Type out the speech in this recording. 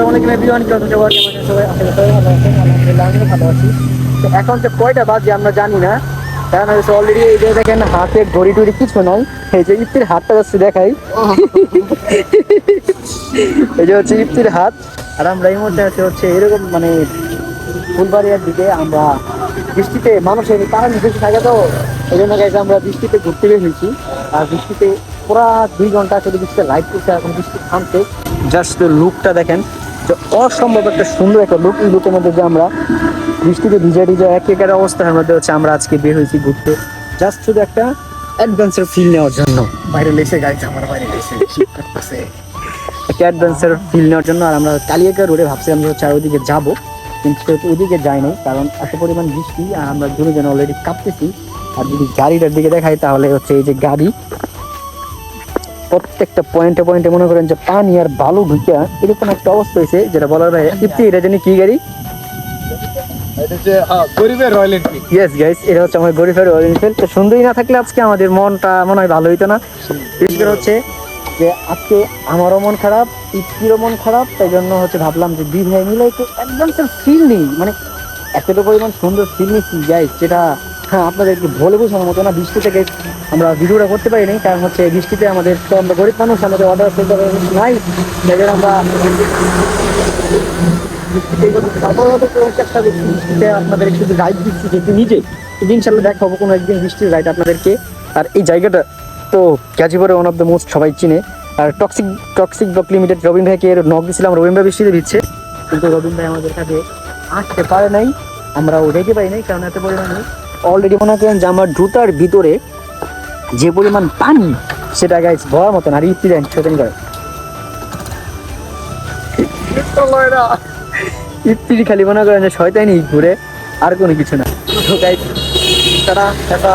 আসসালামু আলাইকুম এভরিওয়ান তো এখন যে কয়টা বাজে আমরা জানি না, কারণ হচ্ছে অলরেডি এই যে দেখেন হাতে ঘড়ি টড়ি কিছু নয় এই যে ইফতির হাতটা যাচ্ছে দেখাই। এই যে হচ্ছে ইফতির হাত। আর আমরা এই মুহূর্তে আছে হচ্ছে এরকম মানে ফুলবাড়িয়ার দিকে, আমরা বৃষ্টিতে মানুষের কারণ বেশি থাকে তো, এই জন্য গাইছে আমরা বৃষ্টিতে ঘুরতে বের হয়েছি। আর বৃষ্টিতে পুরা দুই ঘণ্টা শুধু বৃষ্টিতে লাইট করছে, এখন বৃষ্টি থামছে। জাস্ট লুকটা দেখেন। যে অসম্ভব একটা সুন্দর একটা লুক, এই লুকের মধ্যে যে আমরা বৃষ্টিতে ভিজা ভিজে এক একের অবস্থার মধ্যে হচ্ছে আমরা আজকে বের হয়েছি ঘুরতে। জাস্ট শুধু একটা অ্যাডভেঞ্চার ফিল নেওয়ার জন্য। বাইরে লেসে গাইছে, আমার বাইরে লেসে। একটা অ্যাডভেঞ্চার ফিল নেওয়ার জন্য। আর আমরা কালিয়াকা রোডে ভাবছি আমরা হচ্ছে আর ওইদিকে যাব, কিন্তু ওইদিকে যাই নাই, কারণ এত পরিমাণ বৃষ্টি, আর আমরা দুজন অলরেডি কাঁপতেছি। আর যদি গাড়িটার দিকে দেখাই, তাহলে হচ্ছে এই যে গাড়ি প্রত্যেকটা পয়েন্টে পয়েন্টে মনে করেন যে পানি আর বালু ঢুকিয়া এরকম একটা অবস্থা হয়েছে যেটা বলার ভাই ইপ্তি এটা জানি কি গাড়ি? হ্যাঁ, ইয়েস গাইস এটা হচ্ছে আমার রয়্যাল এনফিল্ড তো সুন্দরই না থাকলে আজকে আমাদের মনটা মনে হয় ভালো হইতো না। বিশেষ করে হচ্ছে যে আজকে আমারও মন খারাপ মন খারাপ তাই জন্য হচ্ছে ভাবলাম যে দুই ভাই মিলে একটু অ্যাডভেঞ্চার ফিল নেই। মানে এতটা পরিমাণ সুন্দর ফিল নিচ্ছি গাইস যেটা হ্যাঁ আপনাদেরকে বলে বোঝানোর মতো না বৃষ্টি থেকে আমরা ভিডিওটা করতে পারিনি, কারণ হচ্ছে বৃষ্টিতে আমাদের তো আমরা গরিব মানুষ, আমাদের অর্ডার করতে নাই জন্য আমরা আপনাদের শুধু গাইড দিচ্ছি যেহেতু নিজে। কিন্তু ইনশাল্লাহ দেখা হব কোনো একদিন বৃষ্টির গাইড আপনাদেরকে। আর এই জায়গাটা তো গাজীপুরে ওয়ান অফ দ্য মোস্ট সবাই চিনে। আর toxic toxic block limited Robin ভাইকে এর নক দিয়েছিলাম রবিন ভাই বৃষ্টিতে দিচ্ছে কিন্তু রবিন ভাই আমাদের কাছে আসতে পারে নাই, আমরা ওটাইতে পারি নাই, কারণ এত পরিমাণে অলরেডি মনে করেন যে আমার জুতার ভিতরে যে পরিমাণ পানি সেটা গাইজ ভরার মতন আর ইপি দেন ছোটেন করে। ইত্তিরি খালি মনে করেন যে শয়তানি ঘুরে আর কোনো কিছু না। তো গাইজ তারা একটা